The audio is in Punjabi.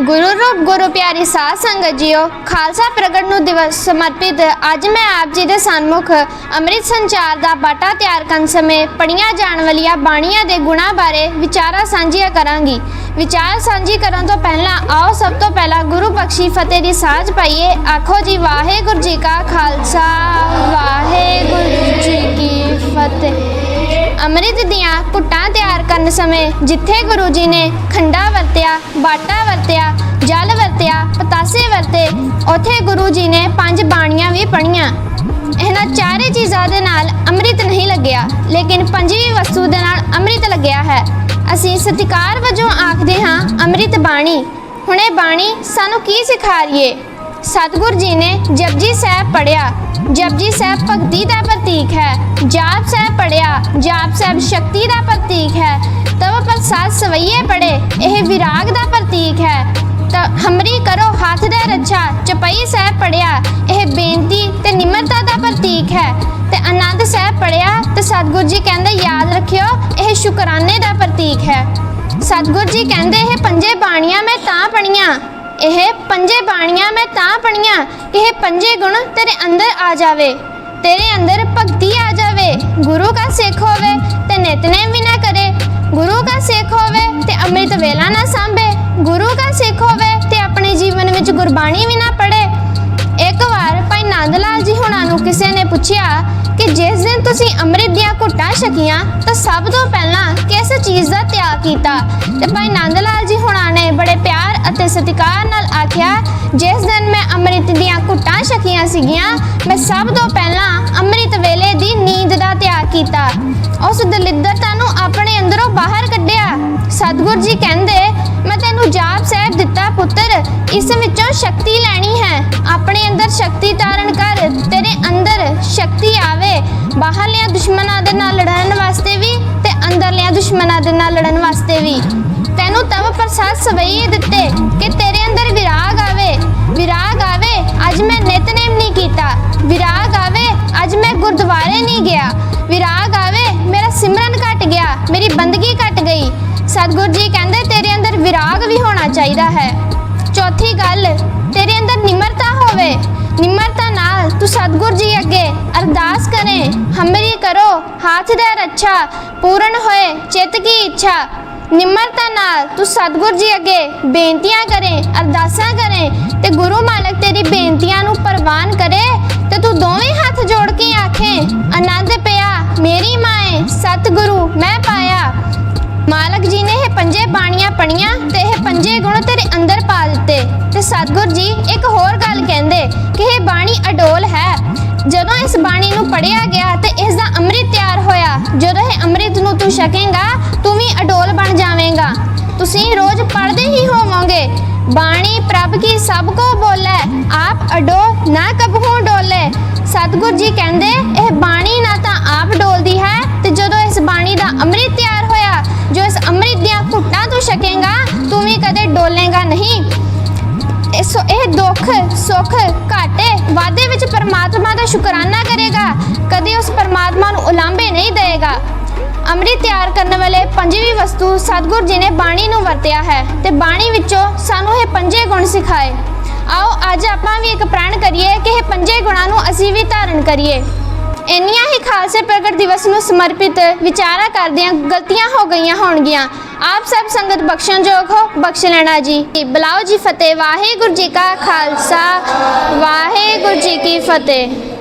ਗੁਰੂ ਰੂਪ ਗੁਰੂ ਪਿਆਰੀ ਸਾਧ ਸੰਗਤ ਜੀਓ, ਖਾਲਸਾ ਪ੍ਰਗਟ ਨੂੰ ਦਿਵਸ ਸਮਰਪਿਤ ਅੱਜ ਮੈਂ ਆਪ ਜੀ ਦੇ ਸਨਮੁਖ ਅੰਮ੍ਰਿਤ ਸੰਚਾਰ ਦਾ ਬਾਟਾ ਤਿਆਰ ਕਰਨ ਸਮੇਂ ਪੜੀਆਂ ਜਾਣ ਵਾਲੀਆਂ ਬਾਣੀਆਂ ਦੇ ਗੁਣਾਂ ਬਾਰੇ ਵਿਚਾਰਾਂ ਸਾਂਝੀਆਂ ਕਰਾਂਗੀ। ਵਿਚਾਰ ਸਾਂਝੀ ਕਰਨ ਤੋਂ ਪਹਿਲਾਂ ਆਓ ਸਭ ਤੋਂ ਪਹਿਲਾਂ ਗੁਰੂ ਬਖਸ਼ੀ ਫਤਿਹ ਦੀ ਸਾਂਝ ਪਾਈਏ। ਆਖੋ ਜੀ, ਵਾਹਿਗੁਰੂ ਜੀ ਕਾ ਖਾਲਸਾ, ਵਾਹਿਗੁਰੂ ਜੀ ਕੀ ਅੰਮ੍ਰਿਤ ਦੀਆਂ ਘੁੱਟਾਂ ਤਿਆਰ ਕਰਨ ਸਮੇਂ ਜਿੱਥੇ ਗੁਰੂ ਜੀ ਨੇ ਖੰਡਾ ਵਰਤਿਆ, ਬਾਟਾ ਵਰਤਿਆ, ਜਲ ਵਰਤਿਆ, ਪਤਾਸੇ ਵਰਤੇ, ਉੱਥੇ ਗੁਰੂ ਜੀ ਨੇ ਪੰਜ ਬਾਣੀਆਂ ਵੀ ਪੜੀਆਂ ਇਹਨਾਂ ਚਾਰੇ ਚੀਜ਼ਾਂ ਦੇ ਨਾਲ ਅੰਮ੍ਰਿਤ ਨਹੀਂ ਲੱਗਿਆ, ਲੇਕਿਨ ਪੰਜਵੀਂ ਵਸਤੂ ਦੇ ਨਾਲ ਅੰਮ੍ਰਿਤ ਲੱਗਿਆ ਹੈ। ਅਸੀਂ ਸਤਿਕਾਰ ਵਜੋਂ ਆਖਦੇ ਹਾਂ, ਅੰਮ੍ਰਿਤ ਬਾਣੀ। ਹੁਣੇ ਬਾਣੀ ਸਾਨੂੰ ਕੀ ਸਿਖਾ ਰਹੀ ਏ? ਸਤਿਗੁਰ ਜੀ ਨੇ ਜਪਜੀ ਸਾਹਿਬ ਪੜਿਆ ਜਪਜੀ ਸਾਹਿਬ ਭਗਤੀ ਦਾ ਪ੍ਰਤੀਕ ਹੈ। ਜਾਪ ਸਾਹਿਬ ਪੜਿਆ ਜਾਪ ਸ਼ਕਤੀ ਦਾ ਪ੍ਰਤੀਕ ਹੈ ਤਵ ਪ੍ਰਸਾਦ ਸਵਈਏ ਪੜੇ ਇਹ ਵਿਰਾਗ ਦਾ ਪ੍ਰਤੀਕ ਹੈ। ਤਾਂ ਹਮਰੀ ਕਰੋ ਹੱਥ ਦੇ ਰੱਛਾ, ਚਪਈ ਸਾਹਿਬ ਪੜਿਆ ਇਹ ਬੇਨਤੀ ਤੇ ਨਿਮਰਤਾ ਦਾ ਪ੍ਰਤੀਕ ਹੈ। ਤੇ ਆਨੰਦ ਸਾਹਿਬ ਪੜਿਆ ਤੇ ਸਤਿਗੁਰ ਜੀ ਕਹਿੰਦੇ ਯਾਦ ਰੱਖਿਓ, ਇਹ ਸ਼ੁਕਰਾਨੇ ਦਾ ਪ੍ਰਤੀਕ ਹੈ। ਸਤਿਗੁਰ ਜੀ ਕਹਿੰਦੇ ਇਹ ਪੰਜੇ ਬਾਣੀਆਂ ਮੈਂ ਤਾਂ ਪੜੀਆਂ ਇਹ ਪੰਜੇ ਬਾਣੀਆਂ ਮੈਂ ਤਾਂ ਪੜੀਆਂ ਇਹ ਪੰਜੇ ਗੁਣ ਤੇਰੇ ਅੰਦਰ ਆ ਜਾਵੇ, ਤੇਰੇ ਅੰਦਰ ਭਗਤੀ ਆ ਜਾਵੇ, ਗੁਰੂ ਦਾ ਸਿੱਖ ਹੋਵੇ ਨਾ ਪੜ੍ਹੇ। ਇੱਕ ਵਾਰ ਭਾਈ ਨੰਦ ਲਾਲ ਜੀ ਹੁਣਾਂ ਨੂੰ ਕਿਸੇ ਨੇ ਪੁੱਛਿਆ ਕਿ ਜਿਸ ਦਿਨ ਤੁਸੀਂ ਅੰਮ੍ਰਿਤ ਦੀਆਂ ਘੁੱਟਾਂ ਛਕੀਆਂ, ਤਾਂ ਸਭ ਤੋਂ ਪਹਿਲਾਂ ਕਿਸ ਚੀਜ਼ ਦਾ ਤਿਆਗ ਕੀਤਾ? ਤੇ ਭਾਈ ਨੰਦ ਲਾਲ ਜੀ ਹੁਣਾਂ ਨੇ ਬੜੇ ਪਿਆਰ ਅਤੇ ਸਤਿਕਾਰ ਨਾਲ ਆਖਿਆ, ਜਿਸ ਦਿਨ ਮੈਂ ਅੰਮ੍ਰਿਤ ਦੀਆਂ ਘੁੱਟਾਂ ਛਕੀਆਂ ਸੀਗੀਆਂ, ਮੈਂ ਸਭ ਤੋਂ ਪਹਿਲਾਂ ਅੰਮ੍ਰਿਤ ਵੇਲੇ ਦੀ ਨੀਂਦ ਦਾ ਤਿਆਗ ਕੀਤਾ। ਉਸ ਦਲਿੱਦਰਤਾ ਨੂੰ ਆਪਣੇ ਅੰਦਰੋਂ ਬਾਹਰ ਕੱਢਿਆ। ਸਤਿਗੁਰ ਜੀ ਕਹਿੰਦੇ ਇਸ ਵਿੱਚੋਂ ਸ਼ਕਤੀ ਲੈਣੀ ਹੈ। ਆਪਣੇ ਅੰਦਰ ਸ਼ਕਤੀ ਧਾਰਨ ਕਰ, ਤੇਰੇ ਅੰਦਰ ਸ਼ਕਤੀ ਆਵੇ। ਬਾਹਰਲਿਆਂ ਦੁਸ਼ਮਣਾਂ ਦੇ ਨਾਲ ਲੜਨ ਵਾਸਤੇ ਵੀ ਤੇ ਅੰਦਰਲਿਆਂ ਦੁਸ਼ਮਣਾਂ ਦੇ ਨਾਲ ਲੜਨ ਵਾਸਤੇ ਵੀ। ਤੈਨੂੰ ਤਵ ਪ੍ਰਸਾਦ ਸਵਈਏ ਦਿੱਤੇ ਕਿ ਤੇਰੇ ਅੰਦਰ ਵਿਰਾਗ ਆਵੇ। ਵਿਰਾਗ ਆਵੇ, ਅੱਜ ਮੈਂ ਨਿਤਨੇਮ ਨਹੀਂ ਕੀਤਾ। ਵਿਰਾਗ ਆਵੇ, ਅੱਜ ਮੈਂ ਗੁਰਦੁਆਰੇ ਨਹੀਂ ਗਿਆ। ਵਿਰਾਗ ਆਵੇ, ਮੇਰਾ ਸਿਮਰਨ ਘਟ ਗਿਆ, ਮੇਰੀ ਬੰਦਗੀ ਘਟ ਗਈ। ਸਤਿਗੁਰ ਜੀ ਕਹਿੰਦੇ ਤੇਰੇ ਅੰਦਰ ਵਿਰਾਗ ਵੀ ਹੋਣਾ ਚਾਹੀਦਾ ਹੈ। ਚੌਥੀ ਗੱਲ। ਤੇਰੇ ਅੰਦਰ ਨਿਮਰਤਾ ਹੋਵੇ। ਨਿਮਰਤਾ ਨਾਲ ਤੂੰ ਸਤਿਗੁਰ ਜੀ ਅੱਗੇ ਅਰਦਾਸ ਕਰੇ। ਹਮਰੀ ਕਰੋ। ਹਾਥ ਦੇ ਰੱਛਾ ਪੂਰਨ ਹੋਏ। ਚਿੱਤ ਕੀ ਇੱਛਾ। ਨਿਮਰਤਾ ਨਾਲ ਤੂੰ ਸਤਿਗੁਰ ਜੀ ਅੱਗੇ ਬੇਨਤੀਆਂ ਕਰੇ, ਅਰਦਾਸਾਂ ਕਰੇ ਤੇ ਗੁਰੂ ਮਾਲਕ ਤੇਰੀ ਬੇਨਤੀਆਂ ਨੂੰ ਪ੍ਰਵਾਨ ਕਰੇ ਤੇ ਤੂੰ ਦੋਵੇਂ ਹੱਥ ਜੋੜ ਕੇ ਆਖੇ, ਆਨੰਦ ਪਿਆ, ਮੇਰੀ ਮਾਏ, ਸਤਿਗੁਰੂ ਮੈਂ ਪਾਇਆ। ਮਾਲਕ ਜੀ ਨੇ ਇਹ ਪੰਜੇ ਬਾਣੀਆਂ ਪੜੀਆਂ ਤੇ ਇਹ ਪੰਜੇ ਗੁਣ ਤੇਰੇ ਅੰਦਰ ਪਾ ਦਿੱਤੇ। ਸਤਿਗੁਰ ਜੀ, ਇੱਕ ਹੋਰ ਗੱਲ ਕਹਿੰਦੇ ਕਿ ਇਹ ਬਾਣੀ ਅਡੋਲ ਹੈ। ਜਦੋਂ ਇਸ ਬਾਣੀ ਨੂੰ ਪੜਿਆ ਗਿਆ ਤੇ ਇਸ ਦਾ ਅੰਮ੍ਰਿਤ ਤਿਆਰ ਹੋਇਆ, ਜਦੋਂ ਇਹ ਅੰਮ੍ਰਿਤ ਨੂੰ ਤੂੰ ਛਕੇਂਗਾ, ਤੂੰ ਵੀ ਅਡੋਲ ਬਣ ਜਾਵੇਂਗਾ। ਤੁਸੀਂ ਰੋਜ਼ ਪੜ੍ਹਦੇ ਹੀ ਹੋਵੋਗੇ, ਬਾਣੀ ਪ੍ਰਭ ਕੀ ਸਭ ਕੋ ਬੋਲੇ, ਆਪ ਅਡੋ ਨਾ ਕਬਹੂ ਡੋਲੇ। ਸਤਿਗੁਰ ਜੀ ਕਹਿੰਦੇ, ਇਹ ਬਾਣੀ ਨਾ ਤਾਂ ਆਪ ਡੋਲਦੀ ਹੈ, ਤੇ ਜਦੋਂ ਇਸ ਬਾਣੀ ਦਾ ਅੰਮ੍ਰਿਤ ਤਿਆਰ ਹੋਇਆ, ਜੋ ਇਸ ਅੰਮ੍ਰਿਤ ਦੀਆਂ ਘੁੱਟਾਂ ਤੂੰ ਛਕੇਗਾ, ਤੂੰ ਵੀ ਕਦੇ ਡੋਲੇਗਾ ਨਹੀਂ। ਇਸ ਇਹ ਦੁੱਖ, ਸੁੱਖ ਘਾਟੇ ਵਾਦੇ ਵਿੱਚ ਪਰਮਾਤਮਾ ਦਾ ਸ਼ੁਕਰਾਨਾ ਕਰੇਗਾ। ਕਦੇ ਉਸ ਪਰਮਾਤਮਾ ਨੂੰ ਉਲਾਂਭੇ ਨਹੀਂ ਦੇਗਾ ਅੰਮ੍ਰਿਤ ਤਿਆਰ ਕਰਨ ਵਾਲੇ ਪੰਜਵੀਂ ਵਸਤੂ ਸਤਿਗੁਰ ਜੀ ਨੇ ਬਾਣੀ ਨੂੰ ਵਰਤਿਆ ਹੈ ਤੇ ਬਾਣੀ ਵਿੱਚੋਂ ਸਾਨੂੰ ਇਹ ਪੰਜੇ ਗੁਣ ਸਿਖਾਏ। ਆਓ, ਅੱਜ ਆਪਾਂ ਵੀ ਇੱਕ ਪ੍ਰਣ ਕਰੀਏ ਕਿ ਇਹ ਪੰਜੇ ਗੁਣਾਂ ਨੂੰ ਅਸੀਂ ਵੀ ਧਾਰਨ ਕਰੀਏ। ਇੰਨੀਆਂ ਹੀ ਖਾਲਸੇ ਪ੍ਰਗਟ ਦਿਵਸ ਨੂੰ ਸਮਰਪਿਤ ਵਿਚਾਰਾ ਕਰਦਿਆਂ ਗਲਤੀਆਂ ਹੋ ਗਈਆਂ ਹੋਣਗੀਆਂ। ਆਪ ਸਭ ਸੰਗਤ ਬਖਸ਼ਣਯੋਗ ਹੋ, ਬਖਸ਼ ਲੈਣਾ ਜੀ। ਬੁਲਾਓ ਜੀ ਫਤਿਹ, ਵਾਹਿਗੁਰੂ ਜੀ ਕਾ ਖਾਲਸਾ, ਵਾਹਿਗੁਰੂ ਜੀ ਕੀ ਫਤਿਹ।